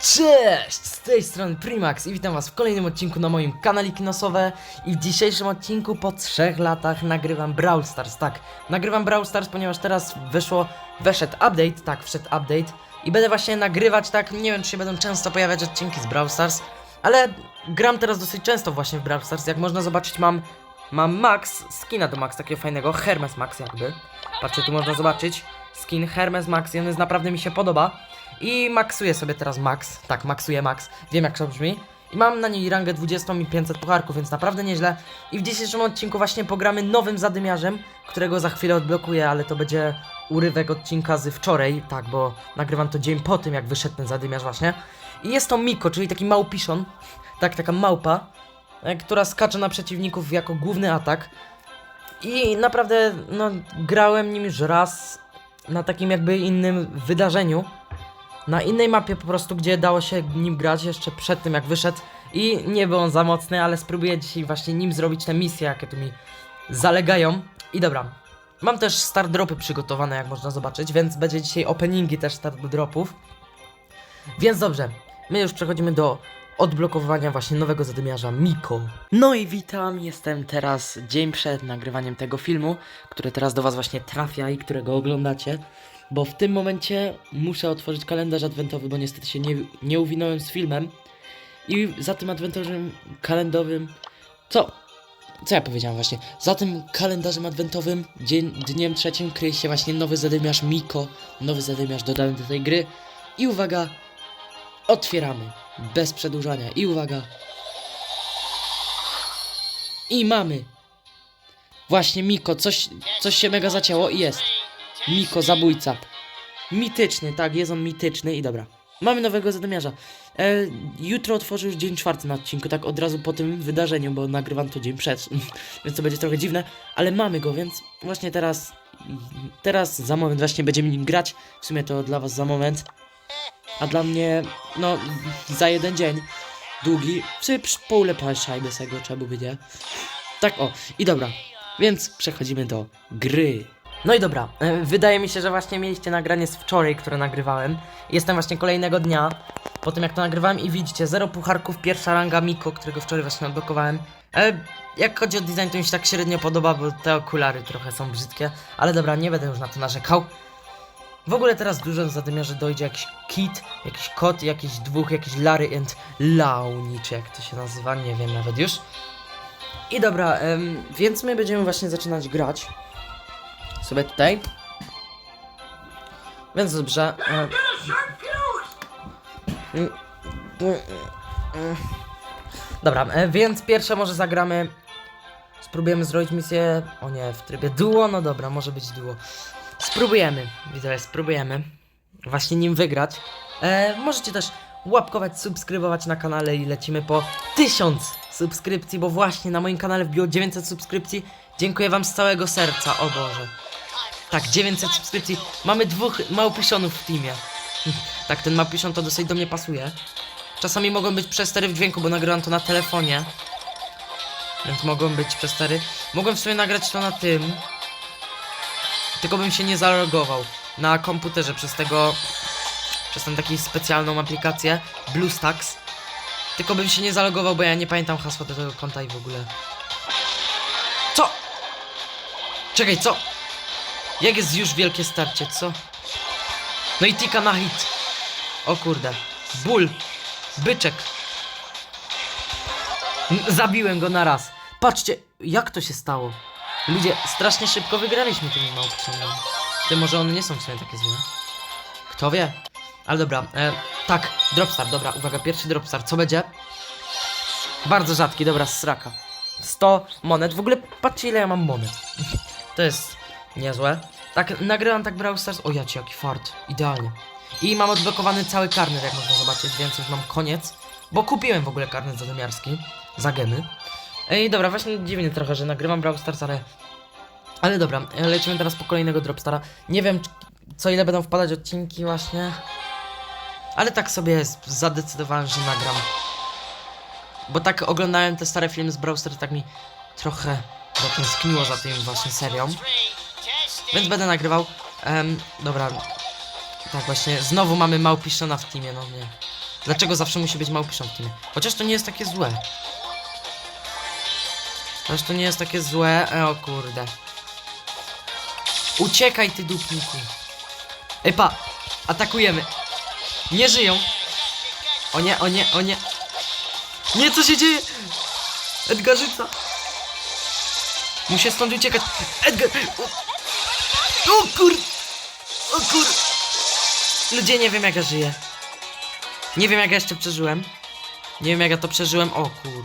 Cześć! Z tej strony Primax i witam was w kolejnym odcinku na moim kanale Kinosowe. I w dzisiejszym odcinku po trzech latach nagrywam Brawl Stars, tak, nagrywam Brawl Stars, ponieważ teraz wyszło, weszedł update, tak, wszedł update. I będę właśnie nagrywać, tak, nie wiem czy się będą często pojawiać odcinki z Brawl Stars, ale gram teraz dosyć często właśnie w Brawl Stars, jak można zobaczyć mam, mam Max, skina do Max, takiego fajnego, Hermes Max jakby, patrzcie, tu można zobaczyć, skin Hermes Max i on jest naprawdę mi się podoba. I maksuję sobie teraz max. Tak, maksuję max. Wiem jak to brzmi. I mam na niej rangę 20 i 500 pucharków, więc naprawdę nieźle. I w dzisiejszym odcinku właśnie pogramy nowym zadymiarzem, którego za chwilę odblokuję, ale to będzie urywek odcinka z wczoraj, tak, bo nagrywam to dzień po tym, jak wyszedł ten zadymiarz właśnie. I jest to Miko, czyli taki małpiszon, tak, taka małpa, e, która skacze na przeciwników jako główny atak. I naprawdę, no, grałem nim już raz na takim jakby innym wydarzeniu na innej mapie po prostu, gdzie dało się nim grać jeszcze przed tym jak wyszedł i nie był on za mocny, ale spróbuję dzisiaj właśnie nim zrobić te misje, jakie tu mi zalegają. I dobra, mam też start dropy przygotowane, jak można zobaczyć, więc będzie dzisiaj openingi też start dropów. Więc dobrze, my już przechodzimy do odblokowywania właśnie nowego zadymiarza Miko. No i witam, jestem teraz dzień przed nagrywaniem tego filmu, który teraz do was właśnie trafia i którego oglądacie. Bo w tym momencie muszę otworzyć kalendarz adwentowy, bo niestety się nie, nie uwinąłem z filmem. I za tym adwentarzem kalendowym. Co? Co ja powiedziałem właśnie? Za tym kalendarzem adwentowym, dzień, dniem trzecim, kryje się właśnie nowy zadymiarz Miko. Nowy zadymiarz dodany do tej gry. I uwaga, otwieramy. Bez przedłużania. I uwaga. I mamy. Właśnie Miko, coś, coś się mega zacięło i jest. Miko, zabójca. Mityczny, tak, jest on mityczny i dobra. Mamy nowego zadymiarza. E, jutro otworzę już dzień czwarty na odcinku, tak od razu po tym wydarzeniu, bo nagrywam to dzień przed, więc to będzie trochę dziwne, ale mamy go, więc właśnie teraz, teraz za moment właśnie będziemy nim grać. W sumie to dla was za moment, a dla mnie, no, za jeden dzień długi, czy pół szajby z tego trzeba będzie. Tak o, i dobra, więc przechodzimy do gry. No i dobra, e, wydaje mi się, że właśnie mieliście nagranie z wczoraj, które nagrywałem. Jestem właśnie kolejnego dnia po tym jak to nagrywałem i widzicie, zero pucharków, pierwsza ranga Miko, którego wczoraj właśnie odblokowałem. E, jak chodzi o design, to mi się tak średnio podoba, bo te okulary trochę są brzydkie, ale dobra, nie będę już na to narzekał. W ogóle teraz dużo zadymiarzy dojdzie jakiś kit, jakiś kot, jakiś dwóch, jakiś Larry and Launi, czy jak to się nazywa, nie wiem nawet już. I dobra, więc my będziemy właśnie zaczynać grać sobie tutaj. Więc dobrze. e. Dobra, e, więc pierwsze może zagramy. Spróbujemy zrobić misję. O nie, w trybie duo. No dobra, może być duo. Spróbujemy, widzowie, spróbujemy. Właśnie nim wygrać. E, możecie też łapkować, subskrybować na kanale i lecimy po 1000 subskrypcji, bo właśnie na moim kanale wbiło 900 subskrypcji. Dziękuję wam z całego serca, o Boże. Tak, 900 subskrypcji. Mamy dwóch małpiszonów w teamie. tak, ten małpiszon to dosyć do mnie pasuje. Czasami mogą być przestery w dźwięku, bo nagrywam to na telefonie. Więc mogą być przestery. Mogłem w sumie nagrać to na tym. Tylko bym się nie zalogował na komputerze przez tego. Przez tą taką specjalną aplikację BlueStacks. Tylko bym się nie zalogował, bo ja nie pamiętam hasła do tego konta i w ogóle. Co? Czekaj, co? Jak jest już wielkie starcie, co? No i tika na hit. O kurde. Ból. Byczek. N- Zabiłem go na raz. Patrzcie, jak to się stało. Ludzie, strasznie szybko wygraliśmy tymi małpkami. Ty może one nie są w sumie takie złe. Kto wie? Ale dobra, e, tak, dropstar, dobra, uwaga, pierwszy dropstar, co będzie? Bardzo rzadki, dobra, sraka. 100 monet, w ogóle patrzcie ile ja mam monet. to jest niezłe. Tak, nagrywam tak Brawl Stars, o jacie, jaki fart, idealnie. I mam odblokowany cały karnet, jak można zobaczyć, więc już mam koniec. Bo kupiłem w ogóle karnet zadymiarski, za gemy. Ej, dobra, właśnie dziwnie trochę, że nagrywam Brawl Stars, ale... Ale dobra, lecimy teraz po kolejnego Dropstara. Nie wiem, co ile będą wpadać odcinki właśnie. Ale tak sobie zadecydowałem, że nagram. Bo tak oglądałem te stare filmy z Brawl Stars, tak mi trochę zatęskniło za tym właśnie serią. Więc będę nagrywał. Em, dobra. Tak właśnie, znowu mamy małpiszona w teamie, no nie. Dlaczego zawsze musi być małpiszon w teamie? Chociaż to nie jest takie złe. Chociaż to nie jest takie złe. E, o kurde. Uciekaj ty dupniku. Ej pa, atakujemy. Nie żyją. O nie, o nie, o nie. Nie, co się dzieje? Edgarzyca. Muszę stąd uciekać. Edgar. O, kur... O kur... Ludzie, nie wiem jak ja żyję. Nie wiem jak ja jeszcze przeżyłem. Nie wiem jak ja to przeżyłem. O kur...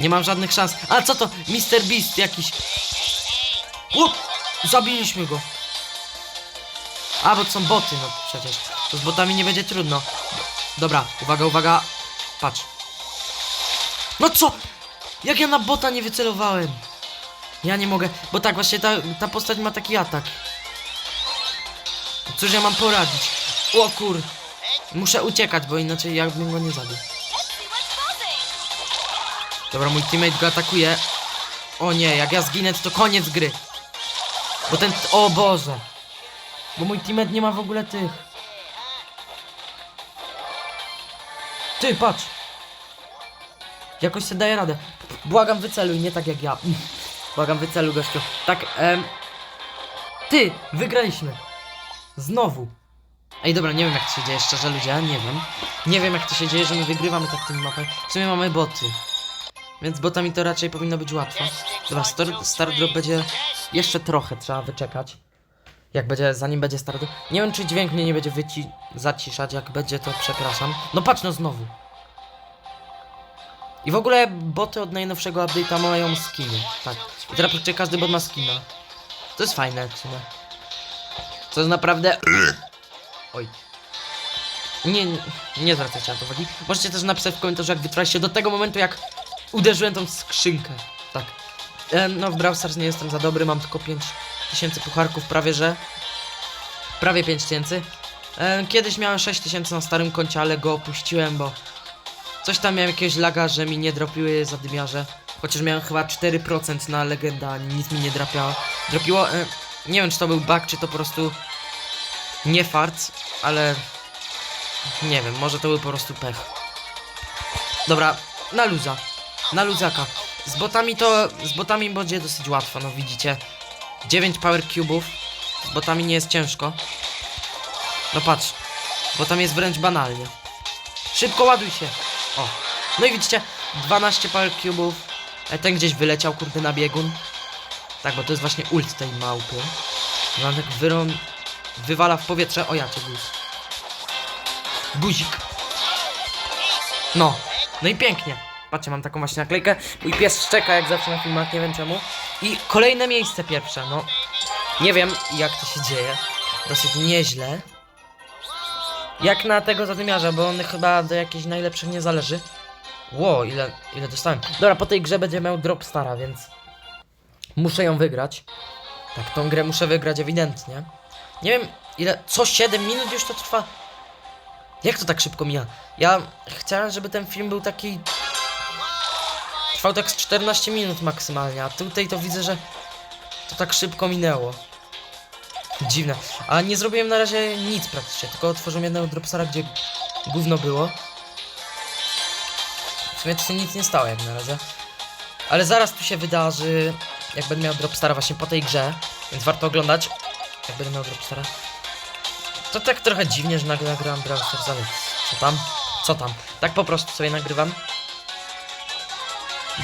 Nie mam żadnych szans. A co to? Mr. Beast jakiś. O! Zabiliśmy go. A, bo to są boty, no przecież. To z botami nie będzie trudno. Dobra, uwaga, uwaga. Patrz. No co? Jak ja na bota nie wycelowałem? Ja nie mogę, bo tak właśnie ta, ta postać ma taki atak. Cóż ja mam poradzić? O kur... Muszę uciekać, bo inaczej ja bym go nie zabił. Dobra, mój teammate go atakuje. O nie, jak ja zginę, to koniec gry. Bo ten... O Boże. Bo mój teammate nie ma w ogóle tych. Ty, patrz. Jakoś się daje radę. Błagam, wyceluj, nie tak jak ja. Błagam, wyceluj, gościu. Tak, em... Ty, wygraliśmy. Znowu. Ej, dobra, nie wiem jak to się dzieje, szczerze ludzie, nie wiem. Nie wiem jak to się dzieje, że my wygrywamy tak tymi mapami. W sumie mamy boty. Więc botami to raczej powinno być łatwo. Dobra, star, star drop będzie jeszcze trochę, trzeba wyczekać. Jak będzie, zanim będzie star drop. Nie wiem czy dźwięk mnie nie będzie wyci zaciszać, jak będzie to przepraszam. No patrz no znowu. I w ogóle boty od najnowszego update'a mają skiny. Tak. I teraz praktycznie każdy bot ma skina. To jest fajne w sumie. To jest naprawdę... Oj. Nie, nie, nie zwracajcie na to uwagi. Możecie też napisać w komentarzu, jak wytrwaliście do tego momentu, jak uderzyłem tą skrzynkę. Tak. E, no w Brawl Stars nie jestem za dobry, mam tylko 5000 pucharków, prawie że. Prawie 5000. E, kiedyś miałem 6000 na starym koncie, ale go opuściłem, bo coś tam miałem jakiegoś laga, że mi nie dropiły zadymiarze. Chociaż miałem chyba 4% na legenda, nic mi nie drapiało. Dropiło, e, nie wiem czy to był bug, czy to po prostu nie fart, ale nie wiem, może to był po prostu pech. Dobra, na luza. Na luzaka. Z botami to, z botami będzie dosyć łatwo, no widzicie. 9 power cubów. Z botami nie jest ciężko. No patrz. Bo tam jest wręcz banalnie. Szybko ładuj się. O. No i widzicie, 12 power cubów. E, Ten gdzieś wyleciał, kurde, na biegun. Tak, bo to jest właśnie ult tej małpy. No. Wywala w powietrze. O ja cię guz. Guzik. No. No i pięknie. Patrzcie, mam taką właśnie naklejkę. Mój pies szczeka jak zawsze na filmach, nie wiem czemu. I kolejne miejsce pierwsze, no. Nie wiem jak to się dzieje. Dosyć nieźle. Jak na tego zadymiarza, bo on chyba do jakichś najlepszych nie zależy. Ło, ile, ile dostałem. Dobra, po tej grze będzie miał drop stara, więc muszę ją wygrać. Tak, tą grę muszę wygrać ewidentnie. Nie wiem, ile. Co 7 minut już to trwa? Jak to tak szybko mija? Ja chciałem, żeby ten film był taki. Trwał tak z 14 minut maksymalnie, a tutaj to widzę, że to tak szybko minęło. Dziwne. A nie zrobiłem na razie nic praktycznie, tylko otworzyłem jednego dropsara, gdzie gówno było. W sumie się nic nie stało jak na razie. Ale zaraz tu się wydarzy, jak będę miał dropstara właśnie po tej grze, więc warto oglądać, jak będę miał dropstara. To tak trochę dziwnie, że nagle nagrywam Brawl Stars, ale co tam? Co tam? Tak po prostu sobie nagrywam.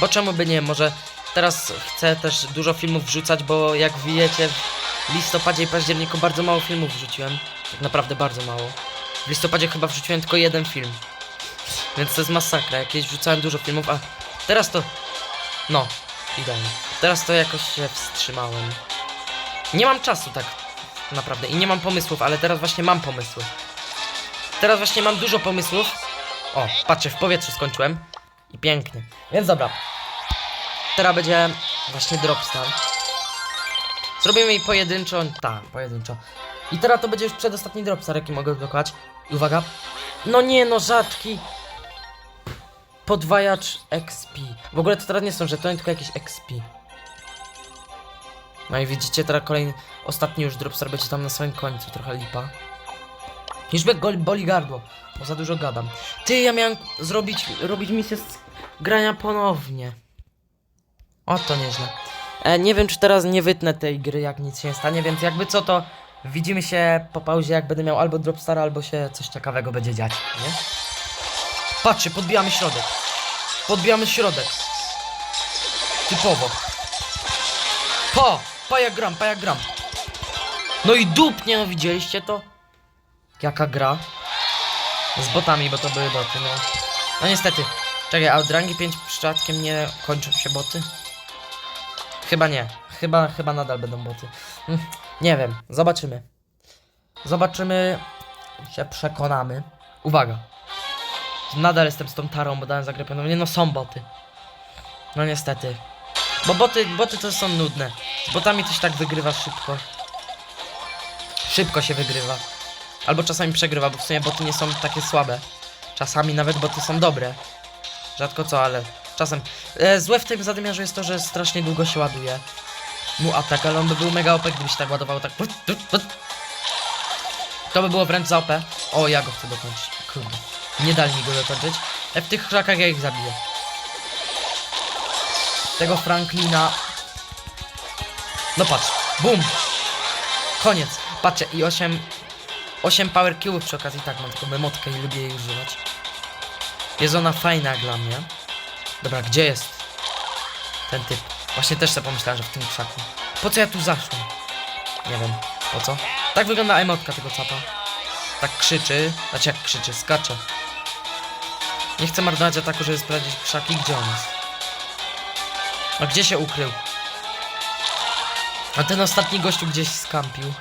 Bo czemu by nie? Może teraz chcę też dużo filmów wrzucać, bo jak wiecie, listopadzie i październiku bardzo mało filmów wrzuciłem. Tak naprawdę bardzo mało. W listopadzie chyba wrzuciłem tylko jeden film. Więc to jest masakra. Jakieś wrzucałem dużo filmów, a teraz to... No, idealnie. Teraz to jakoś się wstrzymałem. Nie mam czasu tak naprawdę i nie mam pomysłów, ale teraz właśnie mam pomysły. Teraz właśnie mam dużo pomysłów. O, patrzcie, w powietrzu skończyłem. I pięknie. Więc dobra. Teraz będzie właśnie dropstar. Zrobimy jej pojedynczo. Tak, pojedynczo. I teraz to będzie już przedostatni dropstar, jaki mogę odblokować. I uwaga. No nie, no rzadki. Podwajacz XP. W ogóle to teraz nie są żetony, tylko jakieś XP. No i widzicie, teraz kolejny, ostatni już dropstar będzie tam na samym końcu, trochę lipa. Już mnie goli- boli gardło, bo za dużo gadam. Ty, ja miałem zrobić, robić misję z grania ponownie. O, to nieźle. E, nie wiem, czy teraz nie wytnę tej gry, jak nic się nie stanie, więc jakby co, to widzimy się po pauzie, jak będę miał albo Dropstar, albo się coś ciekawego będzie dziać, nie? Patrzcie, podbijamy środek. Podbijamy środek. Typowo. Pa! Pa jak gram, pa jak gram. No i dupnie, no widzieliście to? Jaka gra? Z botami, bo to były boty, no. No niestety. Czekaj, a od rangi 5 przypadkiem nie kończą się boty? Chyba nie. Chyba, chyba nadal będą boty. Hm, Nie wiem, zobaczymy. Zobaczymy, się przekonamy. Uwaga. Nadal jestem z tą tarą, bo dałem zagrę Nie no, są boty. No niestety. Bo boty, boty to są nudne. Z botami się tak wygrywa szybko. Szybko się wygrywa. Albo czasami przegrywa, bo w sumie boty nie są takie słabe. Czasami nawet boty są dobre. Rzadko co, ale czasem. E, złe w tym zadymiarzu jest to, że strasznie długo się ładuje. Mu atak, ale on by był mega OP, gdyby się tak ładował tak. To by było wręcz za OP. O, ja go chcę dokończyć. Kurde. Nie dali mi go dokończyć. E, w tych krzakach ja ich zabiję. Tego Franklina. No patrz. Bum. Koniec. Patrzcie, i 8 8 power cube'ów przy okazji, tak, mam taką memotkę i lubię jej używać. Jest ona fajna dla mnie. Dobra, gdzie jest ten typ? Właśnie też sobie pomyślałem, że w tym krzaku. Po co ja tu zaszłem? Nie wiem, po co? Tak wygląda emotka tego capa. Tak krzyczy, znaczy jak krzyczy, skacze. Nie chcę marnować ataku, żeby sprawdzić krzaki, gdzie on jest. A gdzie się ukrył? A ten ostatni gościu gdzieś skampił.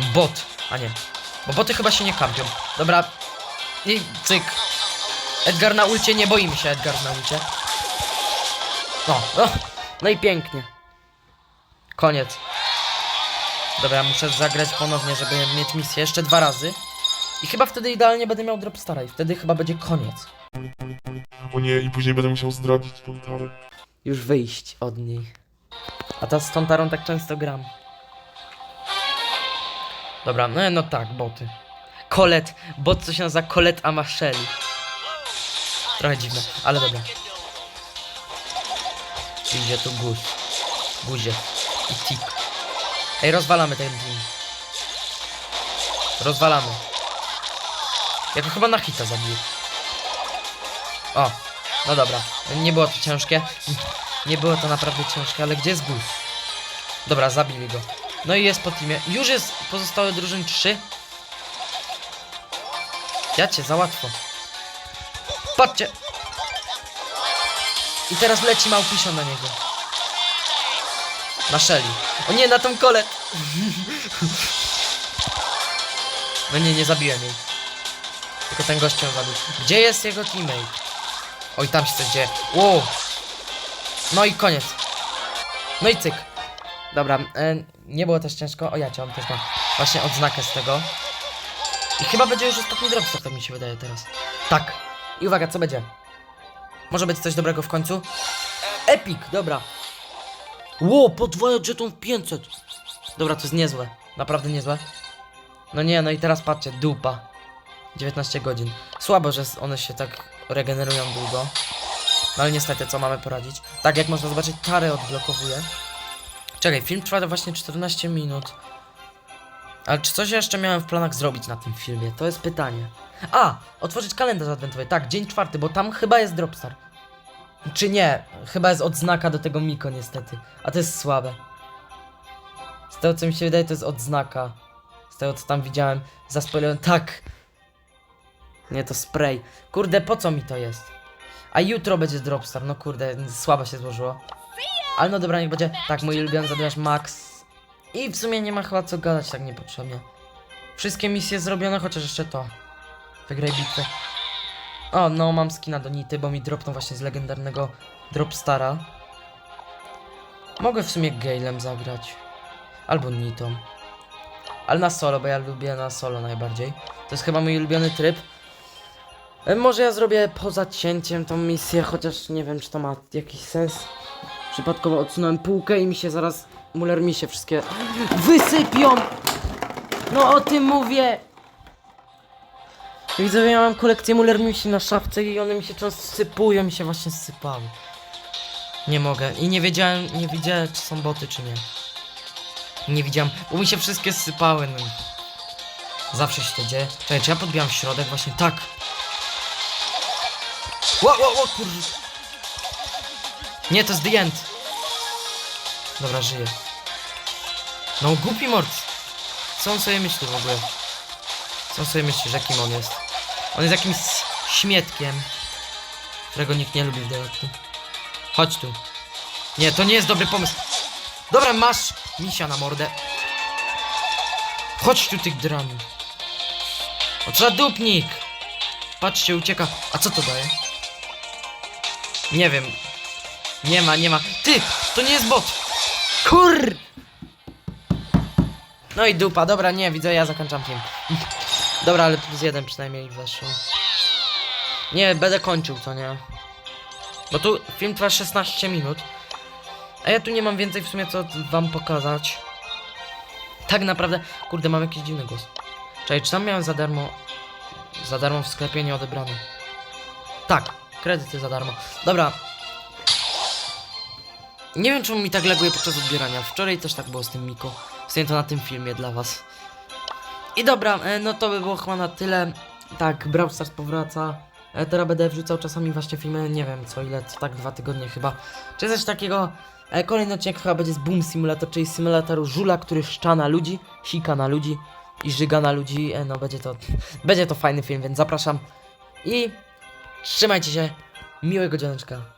Bot, a nie. Bo boty chyba się nie kampią. Dobra. I cyk. Edgar na ulcie, nie boimy się Edgar na ulcie. No, o, no i pięknie. Koniec. Dobra, muszę zagrać ponownie, żeby mieć misję jeszcze dwa razy. I chyba wtedy idealnie będę miał Dropstara i wtedy chyba będzie koniec. O nie, i później będę musiał zdradzić tą tarę. Już wyjść od niej. A ta z tą tarą tak często gram. Dobra, no, no tak, boty. Kolet, bot co się nazywa Kolet Amasheli. Trochę dziwne, ale dobra. Idzie tu guz. Guzie. I tik. Ej, rozwalamy ten team. Rozwalamy. Ja go chyba na hita zabiję. O, no dobra. Nie było to ciężkie. Nie było to naprawdę ciężkie, ale gdzie jest guz? Dobra, zabili go. No i jest po teamie. Już jest pozostałe drużyn 3. Ja cię, za łatwo. Patrzcie! I teraz leci małpisio na niego. Na Shelly. O nie, na tą kole! No nie, nie zabiłem jej. Tylko ten gość ją zabił. Gdzie jest jego teammate? Oj, tam się coś dzieje. No i koniec. No i cyk. Dobra, e, nie było też ciężko. O, ja cię, on też ma właśnie odznakę z tego. I chyba będzie już ostatni dropstop, tak mi się wydaje teraz. Tak. I uwaga, co będzie? Może być coś dobrego w końcu? Epic, dobra. Ło, podwoja jeton w 500. Dobra, to jest niezłe. Naprawdę niezłe. No nie, no i teraz patrzcie, dupa. 19 godzin. Słabo, że one się tak regenerują długo. No ale niestety, co mamy poradzić? Tak, jak można zobaczyć, tarę odblokowuje. Czekaj, film trwa właśnie 14 minut. Ale czy coś jeszcze miałem w planach zrobić na tym filmie? To jest pytanie. A! Otworzyć kalendarz adwentowy. Tak, dzień czwarty, bo tam chyba jest Dropstar. Czy nie? Chyba jest odznaka do tego Miko, niestety. A to jest słabe. Z tego, co mi się wydaje, to jest odznaka. Z tego, co tam widziałem. Zaspoilowałem. Tak! Nie, to spray. Kurde, po co mi to jest? A jutro będzie Dropstar. No kurde, słabo się złożyło. Ale no dobra, niech będzie. Tak, mój ulubiony zadymiarz Max. I w sumie nie ma chyba co gadać tak niepotrzebnie. Wszystkie misje zrobione, chociaż jeszcze to. Wygraj bitwę. O, no mam skina do Nity, bo mi dropną właśnie z legendarnego Dropstara. Mogę w sumie Galem zagrać. Albo Nitą. Ale na solo, bo ja lubię na solo najbardziej. To jest chyba mój ulubiony tryb. E, Może ja zrobię poza cięciem tą misję, chociaż nie wiem, czy to ma jakiś sens. Przypadkowo odsunąłem półkę i mi się zaraz... Muller mi się wszystkie... Wysypią! No o tym mówię! Widzę, ja mam kolekcję Muller Misi na szafce i one mi się często sypują, mi się właśnie sypały. Nie mogę. I nie wiedziałem, nie widziałem, czy są boty, czy nie. Nie widziałem, bo mi się wszystkie sypały. No. Zawsze się to dzieje. Czekaj, czy ja podbijam w środek? Właśnie tak. Ło, ło, ło, kur... Nie, to jest the end. Dobra, żyję. No, głupi mord. Co on sobie myśli w ogóle? Co on sobie myśli, że kim on jest? On jest jakimś śmietkiem, którego nikt nie lubi w dodatku. Chodź tu. Nie, to nie jest dobry pomysł. Dobra, masz misia na mordę. Chodź tu, tych drami. O, trzeba dupnik. Patrzcie, ucieka. A co to daje? Nie wiem. Nie ma, nie ma. Ty, to nie jest bot. Kur... No i dupa, dobra, nie, widzę, ja zakończam film. Dobra, ale plus jeden przynajmniej weszło. Nie, będę kończył, co nie? Bo tu film trwa 16 minut. A ja tu nie mam więcej w sumie co wam pokazać. Tak naprawdę, kurde, mam jakiś dziwny głos. Czekaj, czy tam miałem za darmo... Za darmo w sklepie nie odebrane? Tak, kredyty za darmo. Dobra. Nie wiem, czemu mi tak laguje podczas odbierania. Wczoraj też tak było z tym Miko. W to na tym filmie dla was. I dobra, e, no to by było chyba na tyle. Tak, Brawl Stars powraca. E, Teraz będę wrzucał czasami właśnie filmy, nie wiem co ile, tak dwa tygodnie chyba. Czy coś takiego. E, Kolejny odcinek chyba będzie z Boom Simulator, czyli symulatoru żula, który szcza na ludzi, sika na ludzi i żyga na ludzi. No będzie to, będzie to fajny film, więc zapraszam. I trzymajcie się, miłego dzioneczka